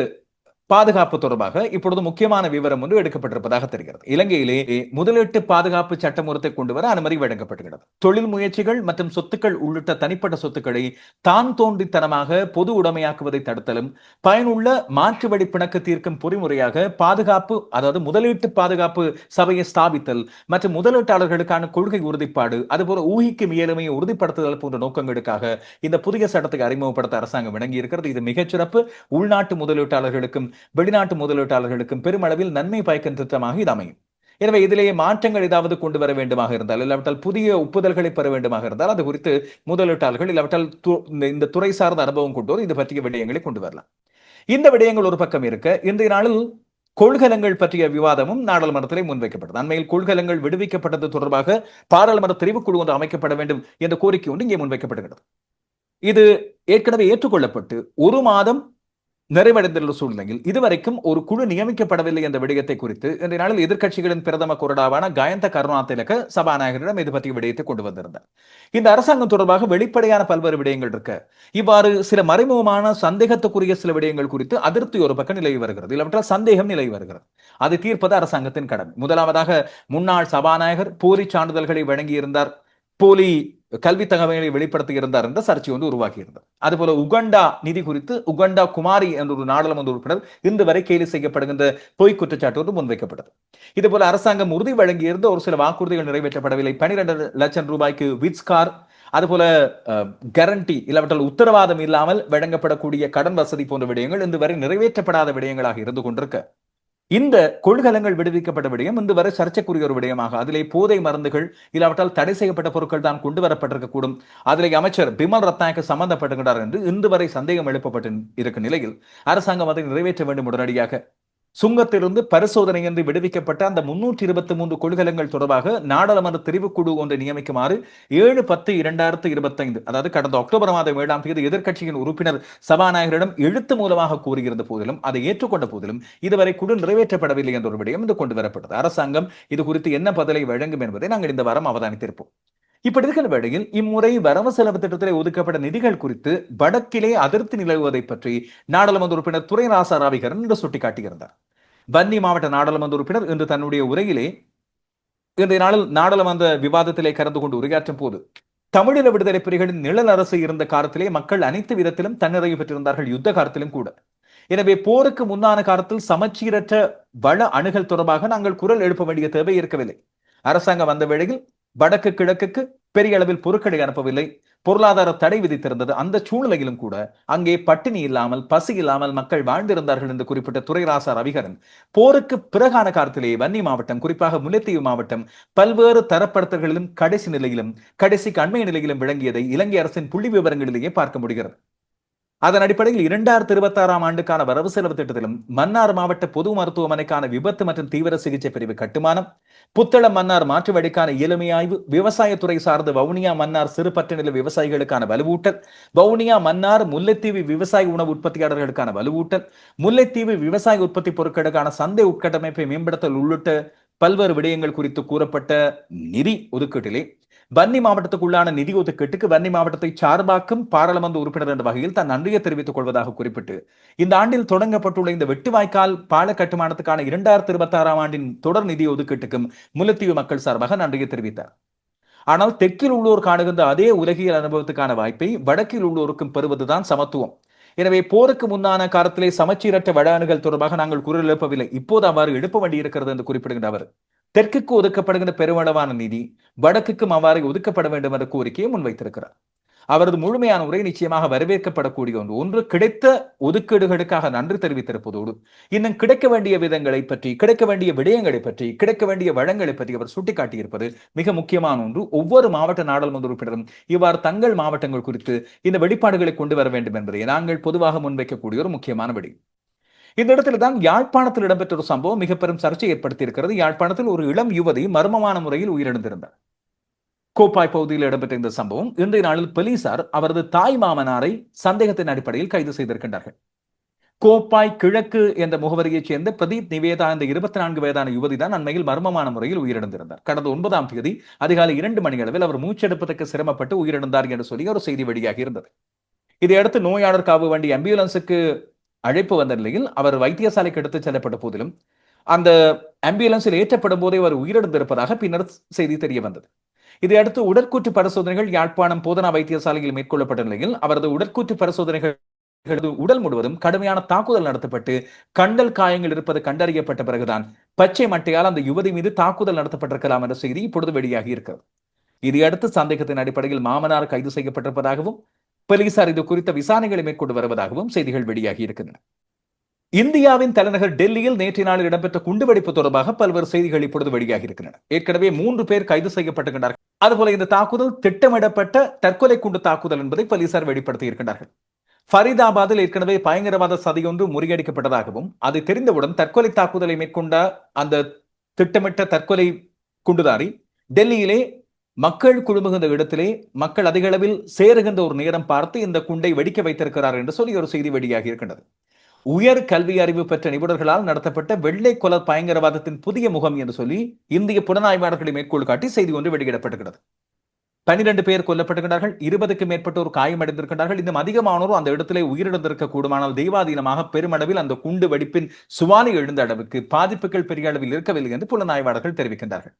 பாதுகாப்பு தொடர்பாக இப்பொழுது முக்கியமான விவரம் ஒன்று எடுக்கப்பட்டிருப்பதாக தெரிகிறது. இலங்கையிலே முதலீட்டு பாதுகாப்பு சட்டமூலத்தை கொண்டு வர அனுமதி வழங்கப்படுகிறது தொழில் முயற்சிகள் மற்றும் சொத்துக்கள் உள்ளிட்ட தனிப்பட்ட சொத்துக்களை தான் தோன்றித்தனமாக பொது உடைமையாக்குவதை தடுத்தலும் பயனுள்ள மாற்று வழி பிணக்கு தீர்க்கும் பொறிமுறையாக பாதுகாப்பு அதாவது முதலீட்டு பாதுகாப்பு சபையை ஸ்தாபித்தல் மற்றும் முதலீட்டாளர்களுக்கான கொள்கை உறுதிப்பாடு அதுபோல ஊகிக்கும் இயலுமையை உறுதிப்படுத்துதல் போன்ற நோக்கங்களுக்காக இந்த புதிய சட்டத்தை அறிமுகப்படுத்த அரசாங்கம் விளங்கி இருக்கிறது இது மிகச்சிறப்பு. உள்நாட்டு முதலீட்டாளர்களுக்கும் வெளிநாட்டு முதலீட்டாளர்களுக்கும் பெருமளவில் நன்மை பயக்கும் திட்டமாக இது அமையும். எனவே இதிலேயே மாற்றங்கள் ஏதாவது கொண்டு வர வேண்டுமாக இருந்தால் இல்லாவிட்டால் புதிய ஒப்புதல்களை பெற வேண்டுமாக இருந்தால் அது குறித்து முதலீட்டாளர்கள் இல்லாவிட்டால் இந்த துறை சார்ந்த அனுபவம் கொண்டோர் இது பற்றிய விடயங்களை கொண்டு வரலாம். இந்த விடயங்கள் ஒரு பக்கம் இருக்க இன்றைய நாளில் கொள்கலங்கள் பற்றிய விவாதமும் நாடாளுமன்றத்திலே முன்வைக்கப்பட்டது. அண்மையில் கொள்கலங்கள் விடுவிக்கப்பட்டது தொடர்பாக பாராளுமன்ற தெரிவுக்குழு ஒன்று அமைக்கப்பட வேண்டும் என்ற கோரிக்கை ஒன்று இங்கே முன்வைக்கப்படுகிறது. இது ஏற்கனவே ஏற்றுக்கொள்ளப்பட்டு ஒரு மாதம் நிறைவடைந்துள்ள சூழ்நிலையில் இதுவரைக்கும் ஒரு குழு நியமிக்கப்படவில்லை என்ற விடயத்தை குறித்து இன்றைய நாளில் எதிர்க்கட்சிகளின் பிரதம கொறடாவான கயந்த கருணாதிலக சபாநாயகரிடம் இது பற்றிய விடயத்தை கொண்டு வந்திருந்தார். இந்த அரசாங்கம் தொடர்பாக வெளிப்படையான பல்வேறு விடயங்கள் இருக்க. இவ்வாறு சில மறைமுகமான சந்தேகத்துக்குரிய சில விடயங்கள் குறித்து அதிருப்தி ஒரு பக்கம் நிலவி வருகிறது. இல்லாவிட்டால் சந்தேகம் நிலவி வருகிறது. அதை தீர்ப்பது அரசாங்கத்தின் கடமை. முதலாவதாக முன்னாள் சபாநாயகர் போலி சான்றிதழ்களை வழங்கியிருந்தார். போலி கல்வி தகவல்களை வெளிப்படுத்தி இருந்தார் என்ற சர்ச்சை வந்து உருவாக்கி இருந்தது அதுபோல உகண்டா நிதி குறித்து உகண்டா குமாரி என்ற ஒரு நாடாளுமன்ற உறுப்பினர் இன்று வரை கேலி செய்யப்படுகின்ற பொய் குற்றச்சாட்டு வந்து முன்வைக்கப்பட்டது. இது போல அரசாங்கம் உறுதி வழங்கியிருந்த ஒரு சில வாக்குறுதிகள் நிறைவேற்றப்படவில்லை. பனிரெண்டு லட்சம் ரூபாய்க்கு விட்ஸ்கார் அதுபோல கேரண்டி இல்லாவிட்டால் உத்தரவாதம் இல்லாமல் வழங்கப்படக்கூடிய கடன் வசதி போன்ற விடயங்கள் இன்று வரை நிறைவேற்றப்படாத விடயங்களாக இருந்து கொண்டிருக்க இந்த கொள்கலங்கள் விடுவிக்கப்பட்ட விடயம் இன்று வரை சர்ச்சைக்குரிய ஒரு விடயமாக. அதிலே போதை மருந்துகள் இல்லாவிட்டால் தடை செய்யப்பட்ட பொருட்கள் தான் கொண்டு வரப்பட்டிருக்கக்கூடும். அதிலே அமைச்சர் பிமல் ரத்நாயக்க சம்பந்தப்பட்டிருக்கிறார் என்று இன்று வரை சந்தேகம் எழுப்பப்பட்டு இருக்கும் நிலையில் அரசாங்கம் அதை நிறைவேற்ற வேண்டும் உடனடியாக. சுங்கத்திலிருந்து பரிசோதனை என்று விடுவிக்கப்பட்ட அந்த முன்னூற்றி இருபத்தி மூன்று கொள்கலங்கள் தொடர்பாக நாடாளுமன்ற தெரிவுக்குழு ஒன்றை நியமிக்குமாறு ஏழு பத்து இரண்டாயிரத்து இருபத்தைந்து அதாவது கடந்த அக்டோபர் மாதம் ஏழாம் தேதி எதிர்க்கட்சியின் உறுப்பினர் சபாநாயகரிடம் எழுத்து மூலமாக கூறியிருந்த போதிலும் அதை ஏற்றுக்கொண்ட போதிலும் இதுவரை குழு நிறைவேற்றப்படவில்லை என்ற ஒரு விடயம் இது கொண்டு வரப்பட்டது. அரசாங்கம் இது குறித்து என்ன பதிலை வழங்கும் என்பதை நாங்கள் இந்த வாரம் அவதானித்திருப்போம். இப்படி இருக்கிற வேளையில் இம்முறை வரவு செலவு திட்டத்திலே ஒதுக்கப்பட்ட நிதிகள் குறித்து வடக்கிலே அதிருப்தி நிலவுவதை பற்றி நாடாளுமன்ற உறுப்பினர் துரை ராசா ராவிகரன் இன்று சுட்டிக்காட்டியிருந்தார். வன்னி மாவட்ட நாடாளுமன்ற உறுப்பினர் இன்று தன்னுடைய உரையிலே இன்றைய நாளில் நாடாளுமன்ற விவாதத்திலே கலந்து கொண்டு உரையாற்றும் போது தமிழீழ விடுதலை புலிகளின் நிழல் அரசு இருந்த காலத்திலே மக்கள் அனைத்து விதத்திலும் தன்னிறைவு பெற்றிருந்தார்கள் யுத்த காலத்திலும் கூட. எனவே போருக்கு முன்னான காலத்தில் சமச்சீரற்ற வள அணுகல் தொடர்பாக நாங்கள் குரல் எழுப்ப வேண்டிய தேவை இருக்கவில்லை. அரசாங்கம் வந்த வேளையில் வடக்கு கிழக்குக்கு பெரிய அளவில் பொருட்களை அனுப்பவில்லை. பொருளாதார தடை விதித்திருந்தது. அந்த சூழ்நிலையிலும் கூட அங்கே பட்டினி இல்லாமல் பசி இல்லாமல் மக்கள் வாழ்ந்திருந்தார்கள் என்று குறிப்பிட்ட துரைராசா ரவிகரன். போருக்கு பிறகான காலத்திலேயே வன்னி மாவட்டம் குறிப்பாக முல்லைத்தீவு மாவட்டம் பல்வேறு தரப்படுத்தல்களிலும் கடைசி நிலையிலும் கடைசிக்கு அண்மைய நிலையிலும் விளங்கியதை இலங்கை அரசின் புள்ளி விவரங்களிலேயே பார்க்க முடிகிறது. அதன் அடிப்படையில் இரண்டாயிரத்தி இருபத்தி ஆறாம் ஆண்டுக்கான வரவு செலவு திட்டத்திலும் மன்னார் மாவட்ட பொது மருத்துவமனைக்கான விபத்து மற்றும் தீவிர சிகிச்சை பிரிவு கட்டுமானம் புத்தளம் மன்னார் மாற்று வழிக்கான இயலுமை ஆய்வு விவசாயத்துறை சார்ந்த வவுனியா மன்னார் சிறுபற்ற நில விவசாயிகளுக்கான வலுவூட்டல் வவுனியா மன்னார் முல்லைத்தீவு விவசாய உணவு உற்பத்தியாளர்களுக்கான வலுவூட்டல் முல்லைத்தீவு விவசாய உற்பத்தி பொருட்களுக்கான சந்தை உட்கட்டமைப்பை மேம்படுத்தல் உள்ளிட்ட பல்வேறு விடயங்கள் குறித்து கூறப்பட்ட நிதி ஒதுக்கீட்டிலே வன்னி மாவட்டத்துக்குள்ளான நிதி ஒதுக்கீட்டுக்கு வன்னி மாவட்டத்தை சார்பாக்கும் பாராளுமன்ற உறுப்பினர் என்ற வகையில் தான் நன்றியை தெரிவித்துக் கொள்வதாக குறிப்பிட்டு இந்த ஆண்டில் தொடங்கப்பட்டுள்ள இந்த வெட்டுவாய்க்கால் பால கட்டுமானத்துக்கான இரண்டாயிரத்தி இருபத்தி ஆறாம் ஆண்டின் தொடர் நிதி ஒதுக்கீட்டுக்கும் முல்லைத்தீவு மக்கள் சார்பாக நன்றியை தெரிவித்தார். ஆனால் தெற்கில் உள்ளோர் காணுகின்ற அதே உலகியல் அனுபவத்துக்கான வாய்ப்பை வடக்கில் உள்ளோருக்கும் பெறுவதுதான் சமத்துவம். எனவே போருக்கு முன்னான காலத்திலே சமச்சீரற்ற வட அணுகள் தொடர்பாக நாங்கள் குரல் எழுப்பவில்லை. இப்போது அவ்வாறு எழுப்ப வேண்டியிருக்கிறது என்று குறிப்பிடுகின்ற அவர். தெற்குக்கு ஒதுக்கப்படுகின்ற பெருமளவான நிதி வடக்குக்கும் அவ்வாறு ஒதுக்கப்பட வேண்டும் என்ற கோரிக்கையை முன்வைத்திருக்கிறார். அவரது முழுமையான உரை நிச்சயமாக வரவேற்கப்படக்கூடிய ஒன்று ஒன்று கிடைத்த ஒதுக்கீடுகளுக்காக நன்றி தெரிவித்திருப்பதோடு இன்னும் கிடைக்க வேண்டிய விதங்களை பற்றி கிடைக்க வேண்டிய விடயங்களை பற்றி கிடைக்க வேண்டிய வளங்களை பற்றி அவர் சுட்டிக்காட்டியிருப்பது மிக முக்கியமான ஒன்று. ஒவ்வொரு மாவட்ட நாடாளுமன்ற உறுப்பினரும் இவ்வாறு தங்கள் மாவட்டங்கள் குறித்து இந்த வெளிப்பாடுகளை கொண்டு வர வேண்டும் என்பதை நாங்கள் பொதுவாக முன்வைக்கக்கூடிய ஒரு முக்கியமான விடயம் இந்த இடத்துல தான் யாழ்ப்பாணத்தில் இடம்பெற்ற ஒரு சம்பவம் மிக பெரும் சர்ச்சை ஏற்படுத்தி இருக்கிறது யாழ்ப்பாணத்தில் ஒரு இளம் யுவதி மர்மமான முறையில் உயிரிழந்திருந்தார். கோப்பாய் பகுதியில் இடம்பெற்ற இந்த சம்பவம் இன்றைய நாளில் போலீசார் அவரது தாய் மாமனாரை சந்தேகத்தின் அடிப்படையில் கைது செய்திருக்கின்றார்கள். கோப்பாய் கிழக்கு என்ற முகவரியைச் சேர்ந்த பிரதீப் நிவேதா என்ற இருபத்தி நான்கு வயதான யுவதி தான் அண்மையில் மர்மமான முறையில் உயிரிழந்திருந்தார். கடந்த ஒன்பதாம் தேதி அதிகாலை இரண்டு மணி அளவில் அவர் மூச்செடுப்பதற்கு சிரமப்பட்டு உயிரிழந்தார் என்று சொல்லி ஒரு செய்தி வெளியாகி இருந்தது இதையடுத்து நோயாளர் காவு வண்டி ஆம்புலன்ஸுக்கு அழைப்பு வந்த நிலையில் அவர் வைத்தியசாலைக்கு எடுத்துச் செல்லப்பட்ட போதிலும் அந்த ஆம்புலன்ஸில் ஏற்றப்படும் போதே அவர் உயிரிழந்திருப்பதாக பின்னர் செய்தி தெரிய வந்தது. இதையடுத்து உடற்கூற்று பரிசோதனைகள் யாழ்ப்பாணம் போதனா வைத்தியசாலையில் மேற்கொள்ளப்பட்ட நிலையில் அவரது உடற்கூற்று பரிசோதனைகள் உடல் முழுவதும் கடுமையான தாக்குதல் நடத்தப்பட்டு கண்டல் காயங்கள் இருப்பது கண்டறியப்பட்ட பிறகுதான் பச்சை மட்டையால் அந்த யுவதி மீது தாக்குதல் நடத்தப்பட்டிருக்கலாம் என்ற செய்தி இப்பொழுது வெளியாகி இருக்கிறது. இதையடுத்து சந்தேகத்தின் அடிப்படையில் மாமனார் கைது செய்யப்பட்டிருப்பதாகவும் போலீசார் இது குறித்த விசாரணைகளை மேற்கொண்டு வருவதாகவும் செய்திகள் வெளியாகி இருக்கின்றன. இந்தியாவின் தலைநகர் டெல்லியில் நேற்று நாளில் இடம்பெற்ற குண்டுவெடிப்பு தொடர்பாக பல்வேறு செய்திகள் இப்பொழுது வெளியாகி இருக்கின்றன. ஏற்கனவே மூன்று பேர் கைது செய்யப்பட்டிருக்கிறார்கள் அதுபோல இந்த தாக்குதல் திட்டமிடப்பட்ட தற்கொலை குண்டு தாக்குதல் என்பதை போலீசார் வெளிப்படுத்தி இருக்கின்றார்கள். ஃபரிதாபாத்தில் ஏற்கனவே பயங்கரவாத சதியொன்று முறியடிக்கப்பட்டதாகவும் அது தெரிந்தவுடன் தற்கொலை தாக்குதலை மேற்கொண்ட அந்த திட்டமிட்ட தற்கொலை குண்டுதாரி டெல்லியிலே மக்கள் குழுமுகின்ற இடத்திலே மக்கள் அதிக அளவில் சேருகின்ற ஒரு நேரம் பார்த்து இந்த குண்டை வெடிக்க வைத்திருக்கிறார் என்று சொல்லி ஒரு செய்தி வெளியாகி இருக்கின்றது. உயர் கல்வி அறிவு பெற்ற நிபுணர்களால் நடத்தப்பட்ட வெள்ளை கொலர் பயங்கரவாதத்தின் புதிய முகம் என்று சொல்லி இந்திய புலனாய்வாளர்களை மேற்கோள் காட்டி செய்தி ஒன்று வெளியிடப்படுகிறது பனிரெண்டு பேர் கொல்லப்பட்டிருக்கிறார்கள் இருபதுக்கும் மேற்பட்டோர் காயமடைந்திருக்கிறார்கள் இன்னும் அதிகமானோரும் அந்த இடத்திலே உயிரிழந்திருக்க கூடுமானால் தெய்வாதீனமாக பெருமளவில் அந்த குண்டு வெடிப்பின் சுவாலி எழுந்த அளவுக்கு பாதிப்புகள் பெரிய அளவில் இருக்கவில்லை என்று புலனாய்வாளர்கள் தெரிவிக்கின்றார்கள்.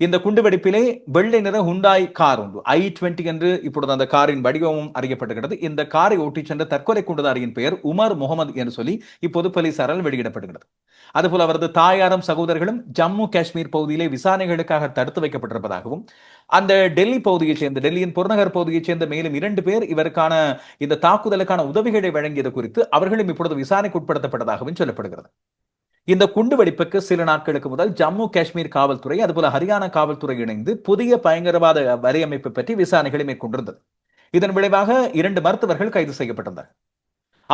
இந்த குண்டுவெடிப்பிலே வெள்ளை நிற ஹுண்டாய் கார் உண்டு. ஐ டுவெண்ட்டி என்று இப்பொழுது அந்த காரின் வடிவமும் அறியப்படுகிறது இந்த காரை ஓட்டிச் சென்ற தற்கொலை குண்டுதாரியின் பெயர் உமர் முகமது என்று சொல்லி இப்போது போலீசாரால் வெளியிடப்படுகிறது அதுபோல் அவரது தாயாரும் சகோதரர்களும் ஜம்மு காஷ்மீர் பகுதியிலே விசாரணைகளுக்காக தடுத்து வைக்கப்பட்டிருப்பதாகவும் அந்த டெல்லி பகுதியைச் சேர்ந்த டெல்லியின் புறநகர் பகுதியைச் சேர்ந்த மேலும் இரண்டு பேர் இவருக்கான இந்த தாக்குதலுக்கான உதவிகளை வழங்கியது குறித்து அவர்களும் இப்பொழுது விசாரணைக்கு உட்படுத்தப்பட்டதாகவும் சொல்லப்படுகிறது. இந்த குண்டு வெடிப்புக்கு சில நாட்களுக்கு முதல் ஜம்மு காஷ்மீர் காவல்துறை அதுபோல ஹரியானா காவல்துறை இணைந்து புதிய பயங்கரவாத வரையமைப்பு பற்றி விசாரணைகளை மேற்கொண்டிருந்தது. இதன் விளைவாக இரண்டு மருத்துவர்கள் கைது செய்யப்பட்டிருந்தார்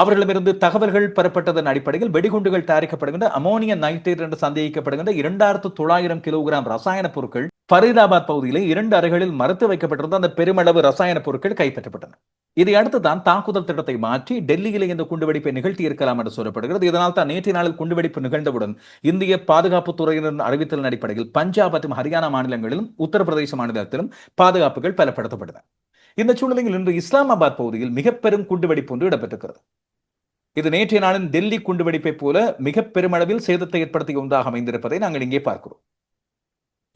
அவர்களிடமிருந்து தகவல்கள் பெறப்பட்டதன் அடிப்படையில் வெடிகுண்டுகள் தயாரிக்கப்படுகின்ற அமோனிய நைட்ரேட் என்று சந்தேகிக்கப்படுகின்ற இரண்டாயிரத்து தொள்ளாயிரம் கிலோகிராம் ரசாயன பொருட்கள் ஃபரீதாபாத் பகுதியிலே இரண்டு அறைகளில் மறுத்து வைக்கப்பட்டிருந்த அந்த பெருமளவு ரசாயன பொருட்கள் கைப்பற்றப்பட்டன. இதை அடுத்து தான் தாக்குதல் திட்டத்தை மாற்றி டெல்லியிலே இந்த குண்டுவெடிப்பை நிகழ்த்தி இருக்கலாம் என்று சொல்லப்படுகிறது. இதனால் தான் நேற்றைய நாளில் குண்டுவெடிப்பு நிகழ்ந்தவுடன் இந்திய பாதுகாப்பு துறையினரின் அறிவித்தலின் அடிப்படையில் பஞ்சாப் மற்றும் ஹரியானா மாநிலங்களிலும் உத்தரப்பிரதேச மாநிலத்திலும் பாதுகாப்புகள் பலப்படுத்தப்பட்டன. இந்த சூழ்நிலையில் இன்று இஸ்லாமாபாத் பகுதியில் மிக பெரும் குண்டுவெடிப்பு ஒன்று இடம்பெற்றிருக்கிறது. இது நேற்றைய நாளின் டெல்லி குண்டுவெடிப்பை போல மிக பெருமளவில் சேதத்தை ஏற்படுத்திய ஒன்றாக அமைந்திருப்பதை நாங்கள் இங்கே பார்க்கிறோம்.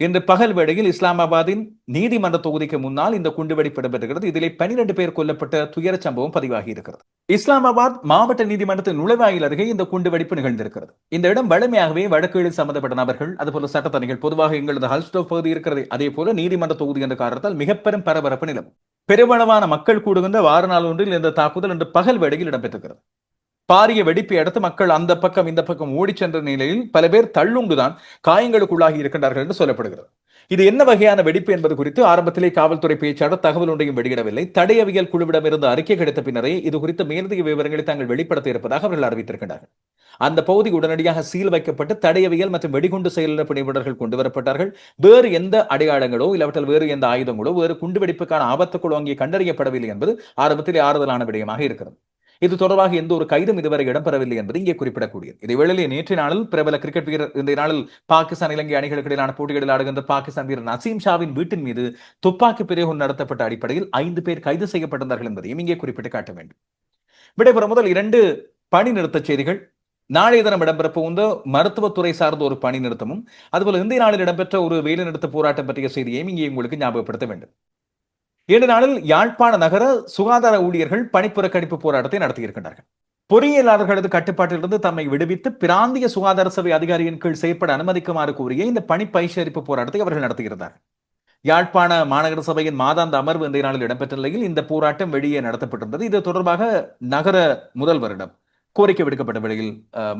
இன்று பகல் வேளையில் இஸ்லாமாபாத்தின் நீதிமன்ற தொகுதிக்கு முன்னால் இந்த குண்டுவெடிப்பு இடம்பெறுகிறது இதிலே பனிரெண்டு பேர் கொல்லப்பட்ட துயர சம்பவம் பதிவாகி இருக்கிறது இஸ்லாமாபாத் மாவட்ட நீதிமன்றத்தின் நுழைவாயில் அருகே இந்த குண்டுவெடிப்பு நிகழ்ந்திருக்கிறது. இந்த இடம் வலிமையாகவே வழக்குகளில் சம்பந்தப்பட்ட நபர்கள் அதுபோல சட்டத்தணிகள் பொதுவாக எங்களது ஹல்ஸ்டோ பகுதி இருக்கிறது. அதே போல நீதிமன்ற தொகுதி என்ற காரணத்தால் மிக பெரும் பரபரப்பு நிலவும். பெருமளவான மக்கள் கூடுகின்ற வார நாள் ஒன்றில் இந்த தாக்குதல் இன்று பகல் வேளையில் இடம்பெற்றிருக்கிறது. பாரிய வெடிப்பை அடுத்து மக்கள் அந்த பக்கம் இந்த பக்கம் ஓடிச் சென்ற நிலையில் பல பேர் தள்ளுண்டுதான் காயங்களுக்குள்ளாகி இருக்கின்றார்கள் என்று சொல்லப்படுகிறது. இது என்ன வகையான வெடிப்பு என்பது குறித்து ஆரம்பத்திலே காவல்துறை பேச்சாளர் தகவல் ஒன்றையும் வெளியிடவில்லை. தடையவியல் குழுவிடமிருந்து அறிக்கை கிடைத்த பின்னரே இது குறித்த மேலதிக விவரங்களை தாங்கள் வெளிப்படுத்த இருப்பதாக அவர்கள் அறிவித்திருக்கிறார்கள் அந்த பகுதி உடனடியாக சீல் வைக்கப்பட்டு தடையவியல் மற்றும் வெடிகுண்டு செயலிழப்பு நிபுணர்கள் கொண்டு வரப்பட்டார்கள். வேறு எந்த அடையாளங்களோ இல்லாவற்றில் வேறு எந்த ஆயுதங்களோ வேறு குண்டு வெடிப்புக்கான ஆபத்துக்குழு அங்கே கண்டறியப்படவில்லை என்பது ஆரம்பத்தில் ஆறுதலான விடயமாக இருக்கிறது. இது தொடர்பாக எந்த ஒரு கைதும் இதுவரை இடம்பெறவில்லை என்பது இங்கே குறிப்பிடக்கூடியது. இதேவேளையிலே நேற்றைய நாளில் பிரபல கிரிக்கெட் வீரர் இந்த நாளில் பாகிஸ்தான் இலங்கை அணிகளுக்கு இடையிலான போட்டிகளில் ஆடுகின்ற பாகிஸ்தான் வீரர் நசீம் ஷாவின் வீட்டின் மீது துப்பாக்கி பிரயோகம் நடத்தப்பட்ட அடிப்படையில் ஐந்து பேர் கைது செய்யப்பட்டிருந்தார்கள் என்பதையும் இங்கே குறிப்பிட்டு காட்ட வேண்டும். விடைபெற முதல் இரண்டு பணி நிறுத்தச் செய்திகள். நாளைய தினம் இடம்பெறப்போ வந்து மருத்துவத்துறை சார்ந்த ஒரு பணி நிறுத்தமும் அதுபோல இந்திய நாளில் இடம்பெற்ற ஒரு வேலை நிறுத்த போராட்டம் பற்றிய செய்தியையும் இங்கே உங்களுக்கு ஞாபகப்படுத்த வேண்டும். ஏழு நாளில் யாழ்ப்பாண நகர சுகாதார ஊழியர்கள் பணிப்புறக்கணிப்பு போராட்டத்தை நடத்தியிருக்கின்றார்கள். பொறியியலாளர்களது கட்டுப்பாட்டிலிருந்து தம்மை விடுவித்து பிராந்திய சுகாதார சபை அதிகாரியின் கீழ் செயற்பட அனுமதிக்குமாறு கூறிய இந்த பணி பயிற்சியளிப்பு போராட்டத்தை அவர்கள் நடத்தியிருந்தார் யாழ்ப்பாண மாநகர சபையின் மாதாந்த அமர்வு இன்றைய நாளில் இடம்பெற்ற நிலையில் இந்த போராட்டம் வெளியே நடத்தப்பட்டிருந்தது. இது தொடர்பாக நகர முதல்வரிடம் கோரிக்கை விடுக்கப்பட்ட வேளையில்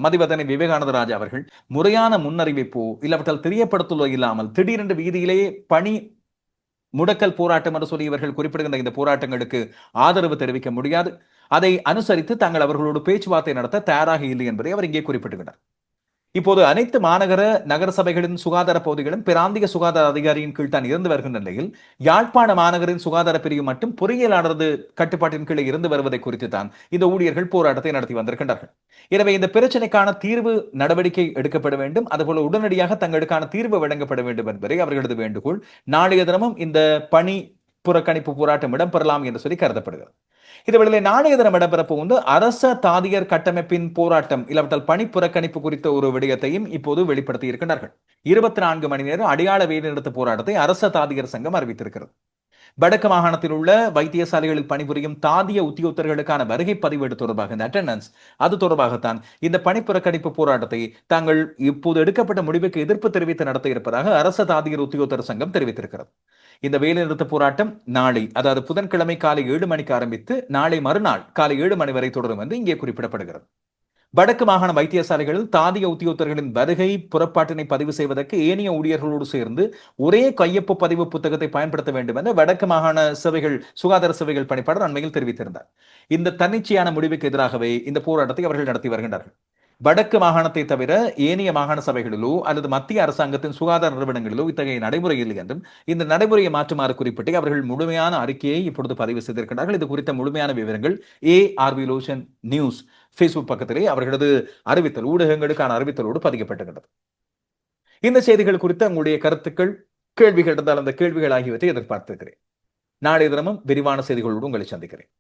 மதிவதனை விவேகானந்த ராஜா அவர்கள் முறையான முன்னறிவிப்போ இல்லாவிட்டால் தெரியப்படுத்துவதோ இல்லாமல் திடீரென்று வீதியிலேயே பணி முடக்கல் போராட்டம் என்று சொல்லி இவர்கள் குறிப்பிடுகின்ற இந்த போராட்டங்களுக்கு ஆதரவு தெரிவிக்க முடியாது. அதை அனுசரித்து தாங்கள் அவர்களோடு பேச்சுவார்த்தை நடத்த தயாராக இல்லை என்பதை அவர் இங்கே குறிப்பிட்டுகிறார் இப்போது அனைத்து மாநகர நகர சபைகளின் சுகாதார பகுதிகளும் பிராந்திய சுகாதார அதிகாரியின் கீழ் தான் இருந்து வருகின்ற நிலையில் யாழ்ப்பாண மாநகரின் சுகாதார பிரிவு மட்டும் பொறியியலாளரது கட்டுப்பாட்டின் கீழே இருந்து வருவதை குறித்து தான் இந்த ஊழியர்கள் போராட்டத்தை நடத்தி வந்திருக்கின்றார்கள். எனவே இந்த பிரச்சனைக்கான தீர்வு நடவடிக்கை எடுக்கப்பட வேண்டும். அதுபோல உடனடியாக தங்களுக்கான தீர்வு வழங்கப்பட வேண்டும் என்பதை அவர்களது வேண்டுகோள். நாளைய தினமும் இந்த பணி புறக்கணிப்பு போராட்டம் இடம்பெறலாம் என்று சொல்லி கருதப்படுகிறது. இதுவேளை நாளைய தினம் இடம்பெற வந்து அரச தாதியர் கட்டமைப்பின் போராட்டம் இல்லாவிட்டால் பணி புறக்கணிப்பு குறித்த ஒரு விடயத்தையும் இப்போது வெளிப்படுத்தி இருக்கின்றார்கள் இருபத்தி நான்கு மணி நேரம் அடையாள வேலைநிறுத்த போராட்டத்தை அரச தாதியர் சங்கம் அறிவித்திருக்கிறது. வடக்கு மாகாணத்தில் உள்ள வைத்தியசாலைகளில் பணிபுரியும் தாதிய உத்தியோகத்தர்களுக்கான வருகை பதிவேடு தொடர்பாக இந்த அட்டண்டன்ஸ் அது தொடர்பாகத்தான் இந்த பணிப்புறக்கணிப்பு போராட்டத்தை தாங்கள் இப்போது எடுக்கப்பட்ட முடிவுக்கு எதிர்ப்பு தெரிவித்து நடத்த இருப்பதாக அரச தாதியர் உத்தியோகத்தர் சங்கம் தெரிவித்திருக்கிறது. இந்த வேலைநிறுத்த போராட்டம் நாளை அதாவது புதன்கிழமை காலை ஏழு மணிக்கு ஆரம்பித்து நாளை மறுநாள் காலை ஏழு மணி வரை தொடரும் என்று இங்கே குறிப்பிடப்படுகிறது. வடக்கு மாகாண வைத்தியசாலைகளில் தாதிய உத்தியோகத்தர்களின் வருகை புறப்பாட்டினை பதிவு செய்வதற்கு ஏனைய ஊழியர்களோடு சேர்ந்து ஒரே கையொப்பு பதிவு புத்தகத்தை பயன்படுத்த வேண்டும் என வடக்கு மாகாண சேவைகள் சுகாதார சேவைகள் பணிப்பாளர் அண்மையில் தெரிவித்திருந்தார். இந்த தன்னிச்சையான முடிவுக்கு எதிராகவே இந்த போராட்டத்தை அவர்கள் நடத்தி வருகின்றார்கள். வடக்கு மாகாணத்தை தவிர ஏனைய மாகாண சபைகளிலோ அல்லது மத்திய அரசாங்கத்தின் சுகாதார நிறுவனங்களிலோ இத்தகைய நடைமுறை இல்லை என்றும் இந்த நடைமுறையை மாற்றுமாறு குறிப்பிட்டு அவர்கள் முழுமையான அறிக்கையை இப்பொழுது பதிவு செய்திருக்கிறார்கள் இது குறித்த முழுமையான விவரங்கள் A R V Loshan news Facebook பக்கத்திலே அவர்களது அறிவித்தல் ஊடகங்களுக்கான அறிவித்தலோடு பதிக்கப்பட்டுகிறது இந்த செய்திகள் குறித்து உங்களுடைய கருத்துக்கள் கேள்விகள் இருந்தால் அந்த கேள்விகள் ஆகியவற்றை எதிர்பார்த்திருக்கிறேன். நாளைய தினமும் விரிவான செய்திகளோடு உங்களை சந்திக்கிறேன்.